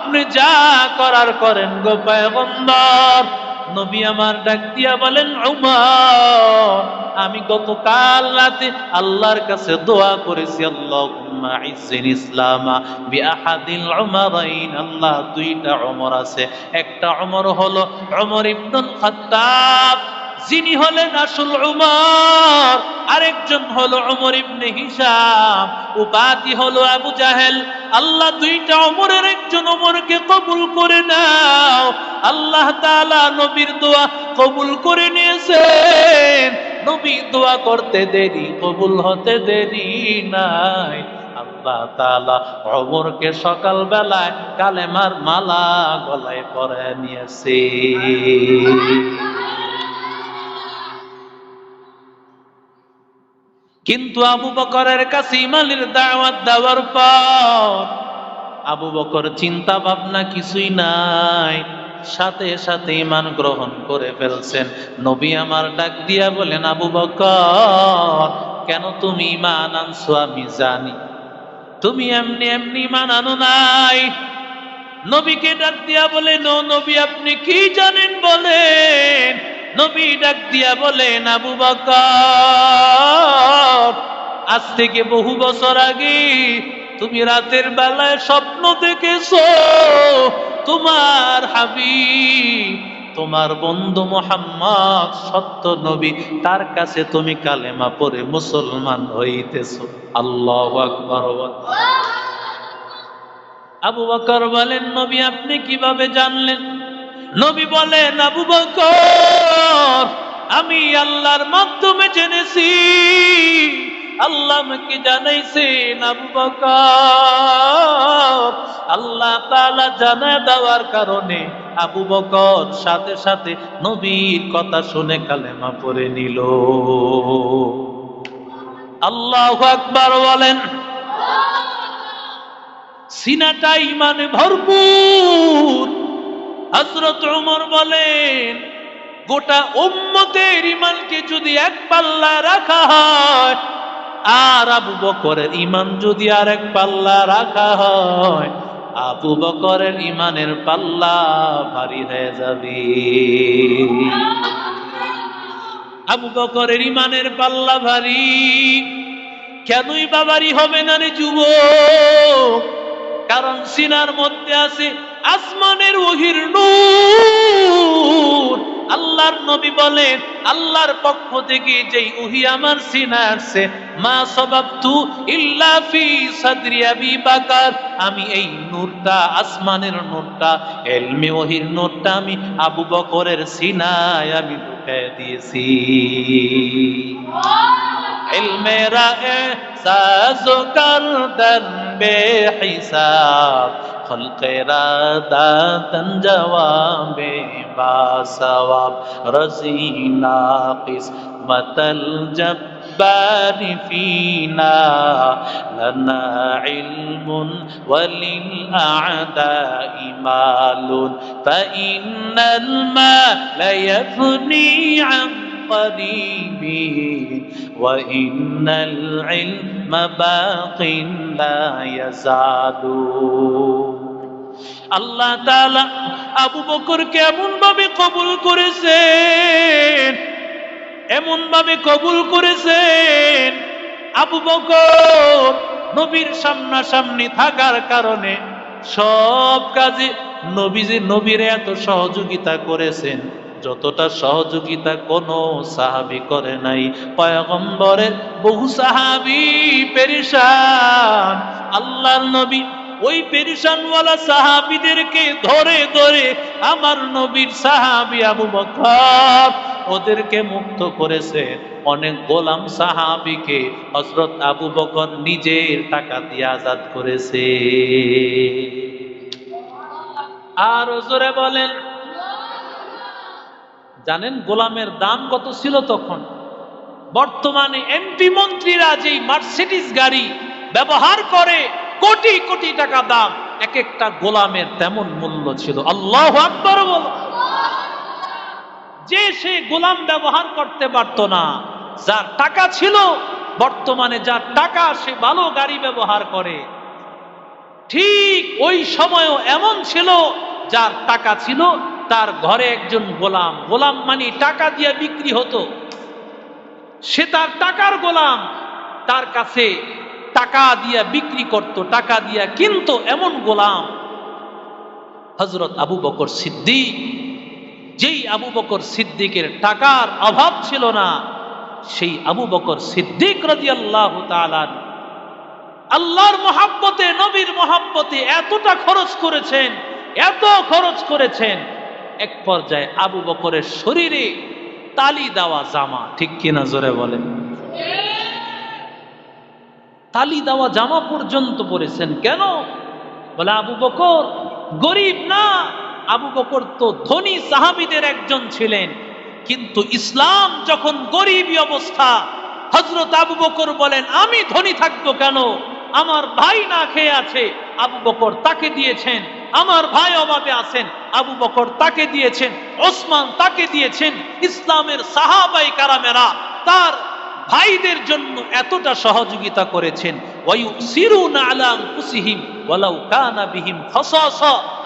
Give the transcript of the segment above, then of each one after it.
আপনি যা করার করেন গো পয়গম্বর। নবী আমার ডাক দিয়া বলেন, উমর, আমি গতকাল রাতে আল্লাহর কাছে দোয়া করেছি আল্লাহ, দুইটা উমর আছে। একটা উমর হলো উমর ইবনুল খাত্তাব। যিনি হলেন আসল উমর, আরেকজন হলো উমর ইবনে হিসাম উপাধি হলো আবু জাহেল। আল্লাহ দুইটা উমরের একজন উমরকে কবুল করে নাও। আল্লাহ তাআলা নবীর দোয়া কবুল করে নিয়েছেন। নবী দোয়া করতে দেরি, কবুল হতে দেরি নাই। আল্লাহ তাআলা অমরকে সকাল বেলায় কালেমার মালা গলায় পরে নিয়েছে। কিন্তু আবু বকরের কাছে ইমানের দাওয়াত দেওয়ার পর আবু বকর চিন্তা ভাবনা কিছুই নাই। সাথে সাথে ইমান গ্রহণ করে ফেলছেন। নবী আমার ডাক দিয়া বলেন, আবু বকর, কেন তুমি ইমান আনছো আমি জানি। তুমি এমনি এমনি ইমান আনো নাই। নবীকে ডাক দিয়া বলেন, ও নবী, আপনি কি জানেন বলেন? নবী ডাক দিয়া বলেন, আবু বকর, আজ থেকে বহু বছর আগে তুমি রাতের বেলায় স্বপ্ন দেখেছ। তোমার হাবি তোমার বন্ধু মোহাম্মদ, সত্য নবী, তার কাছে তুমি কালেমা পড়ে মুসলমান হইতেছো। আল্লাহ আকবর। আবু বকর বলেন, নবী, আপনি কীভাবে জানলেন? নবী বলেন, আবু বকর আমি আল্লাহর মাধ্যমে জেনেছি। আল্লাহ আমাকে জানাইছেন, আবু আল্লাহ তাআলা জানায় দেওয়ার কারণে আবু বকর সাথে সাথে নবীর কথা শুনে কালেমা পড়ে নিল। আল্লাহ আকবার বলেন, সিনাটা ইমানে ভরপুর। হজরত উমর বলেন গোটা উম্মতের ইমানকে যদি এক পাল্লা রাখা হয়, আর আবু বকরের ইমান যদি আর এক পাল্লা রাখা হয়, আবু বকরের ইমানের পাল্লা ভারী হয়ে যাবে। আবু বকরের ইমানের পাল্লা ভারী। কেনই বাবারি হবে না রে যুব কারণ সিনার মধ্যে আছে আসমানের ওহির নূর। আল্লাহর নবী বলেন আল্লাহর পক্ষ থেকে যেই উহি আমার সিনা আসছে মা সবাবতু ইল্লা ফি সাদিয়া বি বাকার। আমি এই নূরটা আসমানের নূরটা এলমে ওহির নূরটা আমি আবু বকরের সিনায় আমি ঢুকাই দিয়েছি। ইলমেরা এ সাজো কার দন خلق ارادہ جواب با ثواب رضی ناقص مت الجبار فينا لنا علم وللأعداء مال. فإن المال يفني عن قريب وإن العلم باق لا يزال আল্লাহ তাআলা আবু বকরকে এমন ভাবে কবুল করেছেন এমন ভাবে কবুল করেছেন আবু বকর নবীর সামনাসামনি থাকার কারণে সব কাজে নবীজি নবীর এত সহযোগিতা করেছেন, যতটা সহযোগিতা কোন সাহাবি করে নাই। পয়গম্বরের বহু সাহাবি পেরিসান আল্লাহর নবী ওই পেরিসানওয়ালা সাহাবিদেরকে ধরে ধরে আমার নবীর সাহাবি আবু বকর ওদেরকে মুক্ত করেছে। অনেক গোলাম সাহাবিকে হজরত আবু বকর নিজের টাকা দিয়ে আজাদ করেছে। আর জোরে বলেন। জানেন গোলামের দাম কত ছিল তখন? বর্তমানে এমপি মন্ত্রীরা যেই মার্সিডিস গাড়ি ব্যবহার করে কোটি কোটি টাকা দাম। এক একটা গোলামের তেমন মূল্য ছিল। আল্লাহ বল। যে সে গোলাম ব্যবহার করতে পারত না, যার টাকা ছিল, বর্তমানে যার টাকা সে ভালো গাড়ি ব্যবহার করে। ঠিক ওই সময়ও এমন ছিল, যার টাকা ছিল তার ঘরে একজন গোলাম। গোলাম মানে টাকা দিয়ে বিক্রি হতো। সে তার টাকার গোলাম, তার কাছে টাকা দিয়া বিক্রি করত, টাকা দিয়া কিন্তু এমন গোলাম। হজরত আবু বকর সিদ্দিক, যেই আবু বকর সিদ্দিকের টাকার অভাব ছিল না, সেই আবু বকর সিদ্দিক রাজি আল্লাহ আল্লাহর মহাব্বতে, নবীর মহাব্বতে এতটা খরচ করেছেন, এত খরচ করেছেন, এক পর্যায়ে আবু বকরের শরীরে তালি দেওয়া জামা, ঠিক কিনা জোরে বলেন। তালি দেওয়া জামা পর্যন্ত পরেছেন। কেন? বলে আবু বকর, গরিব না। আবু বকর তো ধনী সাহাবিদের একজন ছিলেন। কিন্তু ইসলাম যখন গরিবী অবস্থা হজরত আবু বকর বলেন, আমি ধনী থাকব কেন? আমার ভাই না খেয়ে আছে। আবু বকর তাকে দিয়েছেন। আমার ভাই অভাবে আছেন। আবু বকর তাকে দিয়েছেন। ওসমান তাকে দিয়েছেন। ইসলামের সাহাবাই কারামেরা তার ভাইদের জন্য এতটা সহযোগিতা করেছেন।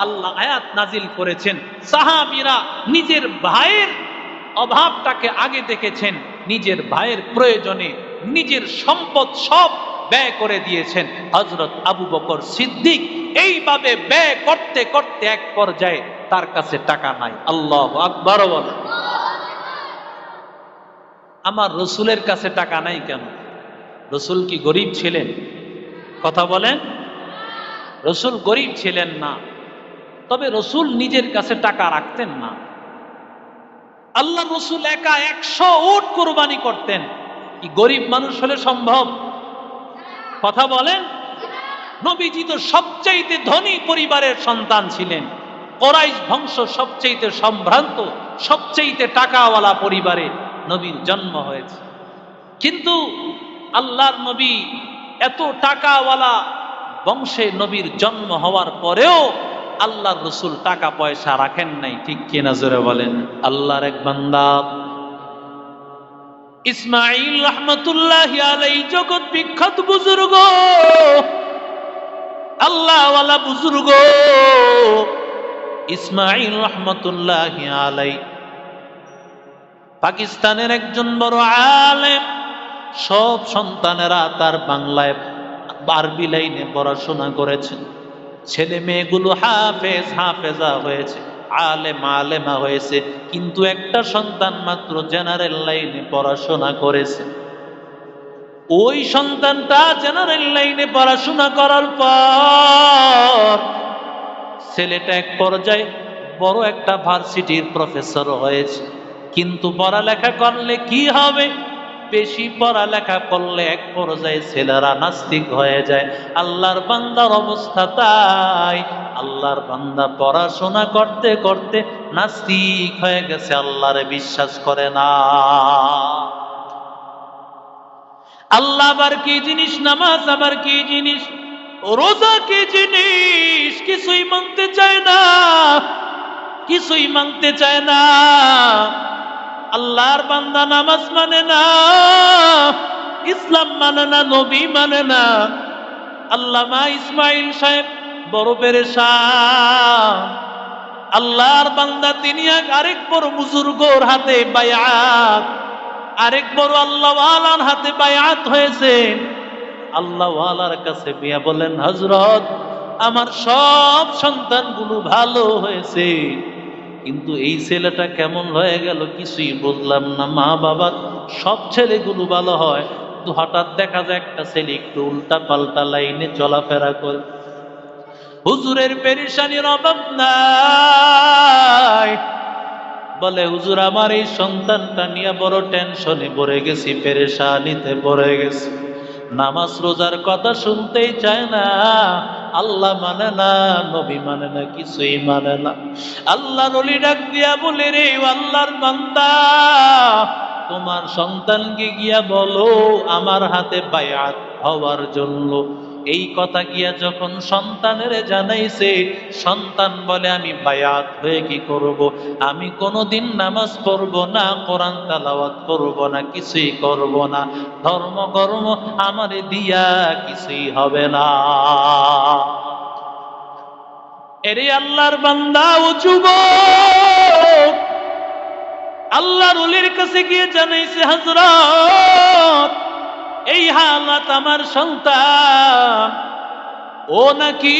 আল্লাহ আয়াত নাজিল করেছেন। সাহাবীরা নিজের ভাইয়ের অভাবটাকে আগে দেখেছেন, নিজের ভাইয়ের প্রয়োজনে নিজের সম্পদ সব ব্যয় করে দিয়েছেন। হজরত আবু বকর সিদ্দিক এইভাবে ব্যয় করতে করতে এক পর্যায়ে তার কাছে টাকা নাই। আল্লাহ আকবর বলে আমার রসুলের কাছে টাকা নাই কেন? রসুল কি গরিব ছিলেন? কথা বলেন। রসুল গরিব ছিলেন না। তবে রসুল নিজের কাছে টাকা রাখতেন না। আল্লাহ রসুল একা একশো উট কোরবানি করতেন। কি গরিব মানুষ হলে সম্ভব? কথা বলেন। নবীজি তো সবচাইতে ধনী পরিবারের সন্তান ছিলেন। কোরাইশ বংশ সবচাইতে সম্ভ্রান্ত, সবচাইতে টাকাওয়ালা পরিবারে। নবীর জন্ম হয়েছে। কিন্তু আল্লাহর নবী এত টাকাওয়ালা বংশে নবীর জন্ম হওয়ার পরেও আল্লাহর রসুল টাকা পয়সা রাখেন নাই, ঠিক কিনা জোরে বলেন? আল্লাহর এক বান্দা। ইসমাইল রহমতুল্লাহ জগৎ বিখ্যাত বুজুর্গ। আল্লাহওয়ালা বুজুর্গ। ইসমাইল রহমতুল্লাহ পাকিস্তানের একজন বড় আলেম, সব সন্তানেরা তার বাংলায় আরবি লাইনে পড়াশোনা করেছেন। ছেলে মেয়েগুলো হাফেজ, হাফেজা হয়েছে, আলেম, আলেমা হয়েছে, কিন্তু একটা সন্তান মাত্র জেনারেল লাইনে পড়াশোনা করেছে। ওই সন্তানটা জেনারেল লাইনে পড়াশোনা করার পর ছেলেটা এক পর্যায়ে বড় একটা ভার্সিটির প্রফেসর হয়েছে। কিন্তু পড়ালেখা করলে কি হবে? বেশি পড়ালেখা করলে এক পর্যায়ে ছেলেরা নাস্তিক হয়ে যায়। আল্লাহর বান্দার অবস্থা তাই। আল্লাহর বান্দা পড়াশোনা করতে করতে নাস্তিক হয়ে গেছে, আল্লাহরে বিশ্বাস করে না। আল্লাহ আবার কি জিনিস? নামাজ আবার কি জিনিস? রোজা কি জিনিস? কিছুই মানতে চায় না। কিছুই মানতে চায় না। আল্লাহর বান্দা নামাজ মানে না, ইসলাম মানে না, নবী মানে না। আল্লামা ইসমাইল সাহেব বড় পেরেশান। আল্লাহর বান্দা, তিনি আরেক বড় বুজুর্গর হাতে বায়াত। আরেক বড় আল্লাহওয়ালার হাতে বায়াত হয়েছেন। আল্লাহওয়ালার কাছে বিয়া বলেন হজরত আমার সব সন্তানগুলো ভালো হয়েছে। কিন্তু এই ছেলেটা কেমন হয়ে গেল কিছুই বুঝলাম না। মা বাবা সব ছেলেগুলো ভালো হয়। তো হঠাৎ দেখা যায় একটা ছেলে একটু উল্টা পাল্টা লাইনে চলাফেরা করে। হুজুরের পেরেশানির অভাব নাই। বলে, হুজুর, আমার এই সন্তানটা নিয়ে বড় টেনশনে পড়ে গেছি, পেরেশানিতে পড়ে গেছি। নামাজ রোজার কথা শুনতেই চায় না। আল্লাহ মানে না, নবী মানে না, কিছুই মানে না। আল্লাহ নলি ডাক দিয়া বলে রে আল্লাহর বান্দা, তোমার সন্তানকে গিয়া বলো, আমার হাতে বায়াত হওয়ার জন্য। এই কথা গিয়া যখন সন্তানের জানাইছে, সন্তান বলে, আমি বায়াত হয়ে কি করব? আমি কোনোদিন নামাজ পড়ব না, কোরআন তালাওয়াত করব না, কিছুই করব না। ধর্ম কর্ম আমার দিয়া কিছুই হবে না। এরে আল্লাহর বান্দা, ও যুবক! আল্লাহর অলির কাছে গিয়ে জানাইছে, হজরত এই হালাত আমার সন্তান। ও নাকি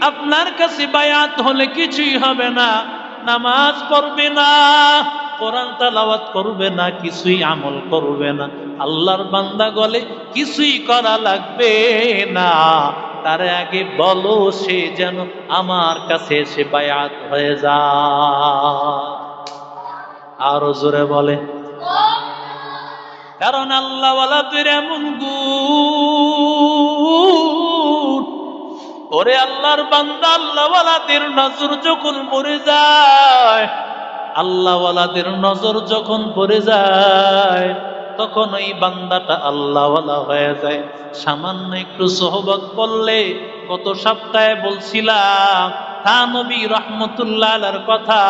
আপনার কাছে বায়াত হলে কিছুই হবে না, নামাজ পড়বে না, কোরআন তালাওয়াত করবে না, কিছুই আমল করবে না। আল্লাহর বান্দা গলে কিছুই করা লাগবে না। তার আগে বলো, সে যেন আমার কাছে এসে বায়াত হয়ে যা আরও জোরে বলে। কারণ আল্লাহওয়ালা তুই এমন ওরে আল্লাহর বান্দা, আল্লাহওয়ালাদের নজর যখন পড়ে যায়, আল্লাহওয়ালাদের নজর যখন পড়ে যায়, তখন ওই বান্দাটা আল্লাহওয়ালা হয়ে যায়। সামান্য একটু সহবত করলে গত সপ্তাহে বলছিলাম, তা নবী রহমতুল্লাহ কথা,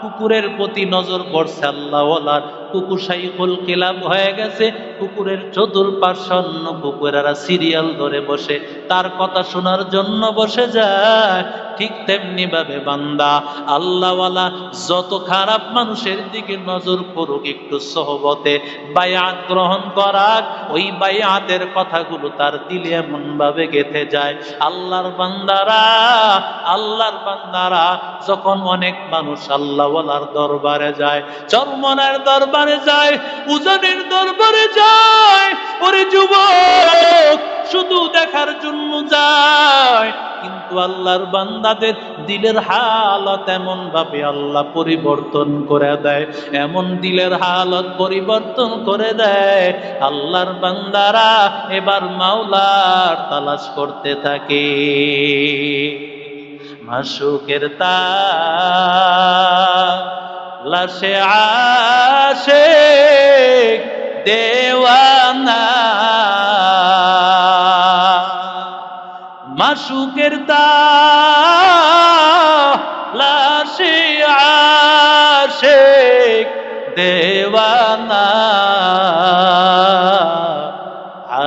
কুকুরের প্রতি নজর পড়ছে আল্লাহওয়ালার। কুকুর সাইকুল কিলাব হয়ে গেছে, কুকুরের চতুর্পাশন্ন কুকুরেরা সিরিয়াল ধরে বসে, তার কথা শোনার জন্য বসে যায়, ঠিক তেমনি ভাবে বান্দা, আল্লাহওয়ালা যত খারাপ মানুষের দিকে নজর করুক একটু সহবতে, বায়াত গ্রহণ করাক, ওই বায়াতের কথাগুলো তার দিলে এমন ভাবে গেথে যায়, আল্লাহর বান্দারা আল্লাহর বান্দারা, যখন অনেক মানুষ আল্লাহওয়ালার দরবারে যায় চরমনার দরবারে যায়, উজানের দরবারে যায়। ওরে যুবক, শুধু দেখার জন্য যায়। কিন্তু আল্লাহর বান্দাদের দিলের হালত এমন ভাবে আল্লাহ পরিবর্তন করে দেয়। এমন দিলের হালত পরিবর্তন করে দেয়। আল্লাহর বান্দারা এবার মাওলার তালাশ করতে থাকে। মাসুকের তা লাশে আসে দেওয়ানা। মাসুকের লাশে আসে দেওয়ানা।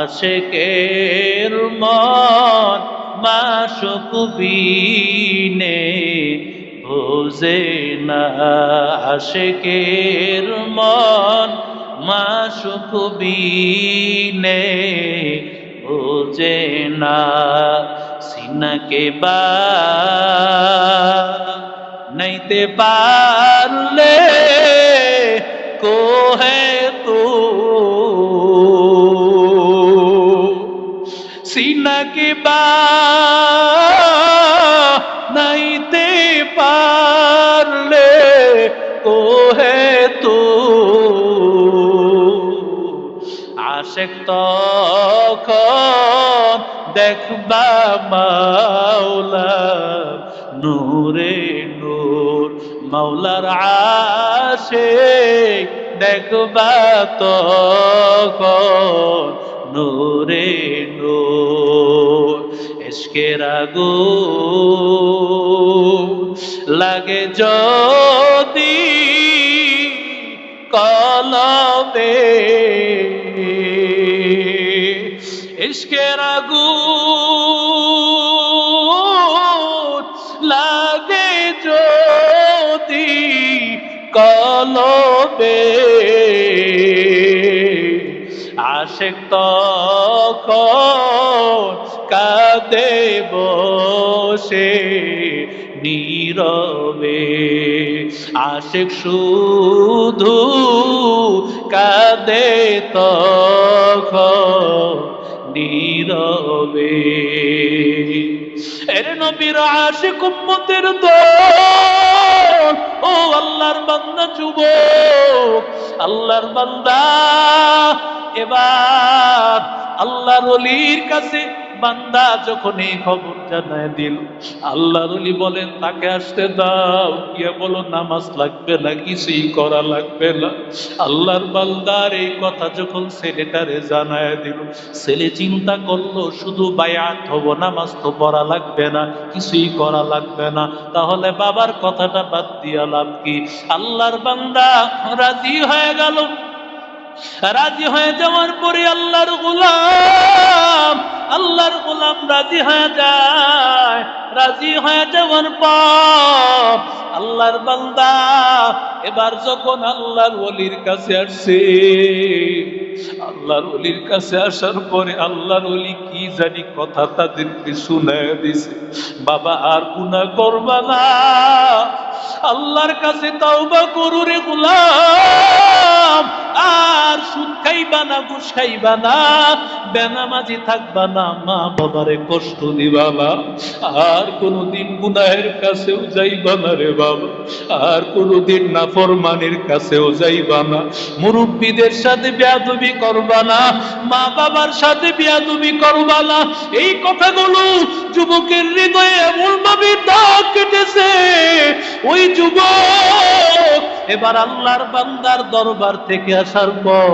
আশেকের মন মাসুক বিনে বোঝে না আশেকের মন মাসুক বিনে বোঝে না সিনাকে বা নাইতে পারলে কোহে তু। সিনাকে বা মাওলা, নূরে নূর। মাওলার আশেক দেখবা তখন নূরে নূর। এসকের আগুন লাগে যদি কলবে ইশকের আগুন তখন কাঁদে বসে নীরবে। আশেক শুধু কাঁদে তখন নীরবে। এর নবীর আশেক উম্মতের দল ও আল্লাহর বান্দা যুবক, আল্লাহর বান্দা এবার আল্লাহর অলির কাছে বান্দা যখন এই খবর জানায় দিল আল্লাহ রলি বলেন, তাকে আসতে দাও। গিয়ে বলো, নামাজ লাগবে না, কিছুই করা লাগবে না। আল্লাহর বান্দার এই কথা যখন ছেলেটারে জানায় দিল, ছেলে চিন্তা করল, শুধু বায়াত হব, নামাজ তো পড়া লাগবে না, কিছুই করা লাগবে না। তাহলে বাবার কথাটা বাদ দিয়া লাভ কি? আল্লাহর বান্দা রাজি হয়ে গেল। রাজি হয়ে যাওয়ার পরে আল্লাহর গোলাম আল্লাহর গোলাম রাজি হয়ে যায়। রাজি হয়ে যাওয়ার পর আল্লাহর বান্দা এবার যখন আল্লাহর ওলির কাছে আসছে আল্লাহর ওলির কাছে আসার পরে আল্লাহর ওলি কি জানি কথা তাদেরকে শুনে দিছে। বাবা আর গুনাহ করবা না আল্লাহর কাছে তাওবা করু রে গোলাম। আর সুদ খাইবা না, ঘুষ খাইবা না, বেনামাজি থাকবা না, মা বাবারে কষ্ট দিবা না। আর কোনোদিন গুনাহের কাছেও যাইবা না রে বাবা। আর কোনোদিন নাফরমানের কাছেও যাইবা না। মুরব্বীদের সাথে বেয়াদবি করবা না, মা বাবার সাথে বেয়াদবি করবা না। এই কথাগুলো যুবকের হৃদয়ে এমন ভাবে দাগ কেটেছে। ওই যুবক এবার আল্লাহর বান্দার দরবার থেকে আসার পর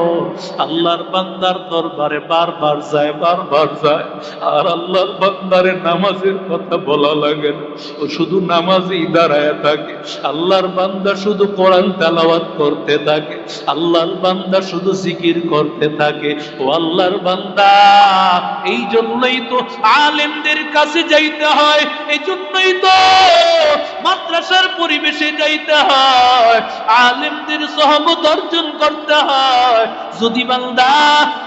আল্লাহর বান্দার দরবারে বারবার যায় বারবার যায়। আর আল্লাহর বান্দারে নামাজের কথা বলা লাগে না। ও শুধু নামাজই দাঁড়ায় থাকে। আল্লাহর বান্দা শুধু কোরআন তেলাওয়াত করতে থাকে। আল্লাহর বান্দা শুধু জিকির করতে থাকে। ও আল্লাহর বান্দা, এই জন্যই তো আলেমদের কাছে যাইতে হয়, এই জন্যই তো মাদ্রাসার পরিবেশে যাইতে হয়। আলেমদের সহবত অর্জন করতে হয়। যদি বান্দা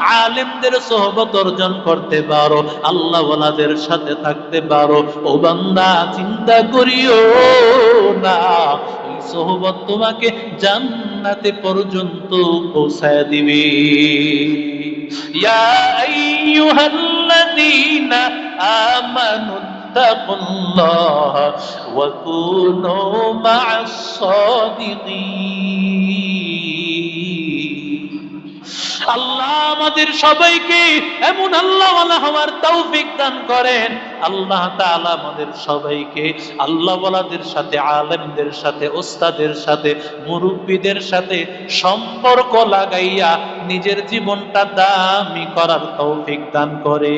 আলেমদের সহবত অর্জন করতে পারো আল্লাহ ওয়ালাদের সাথে থাকতে পারো, ও বান্দা চিন্তা করিও না। সহবত তোমাকে জান্নাতে পর্যন্ত পৌঁছায় দিবে। ইয়া আইয়ুহাল্লাযীনা আমানু اتقوا الله وكونوا مع الصادقين আল্লাহ আমাদের সবাইকে এমন আল্লাহ হওয়ার তৌফিক দান করেন আল্লাহ তাআলা আমাদের সবাইকে আল্লাহ ওয়ালাদের সাথে আলেমদের সাথে ওস্তাদের সাথে মুরব্বীদের সাথে সম্পর্ক লাগাইয়া নিজের জীবনটা দামি করার তৌফিক দান করে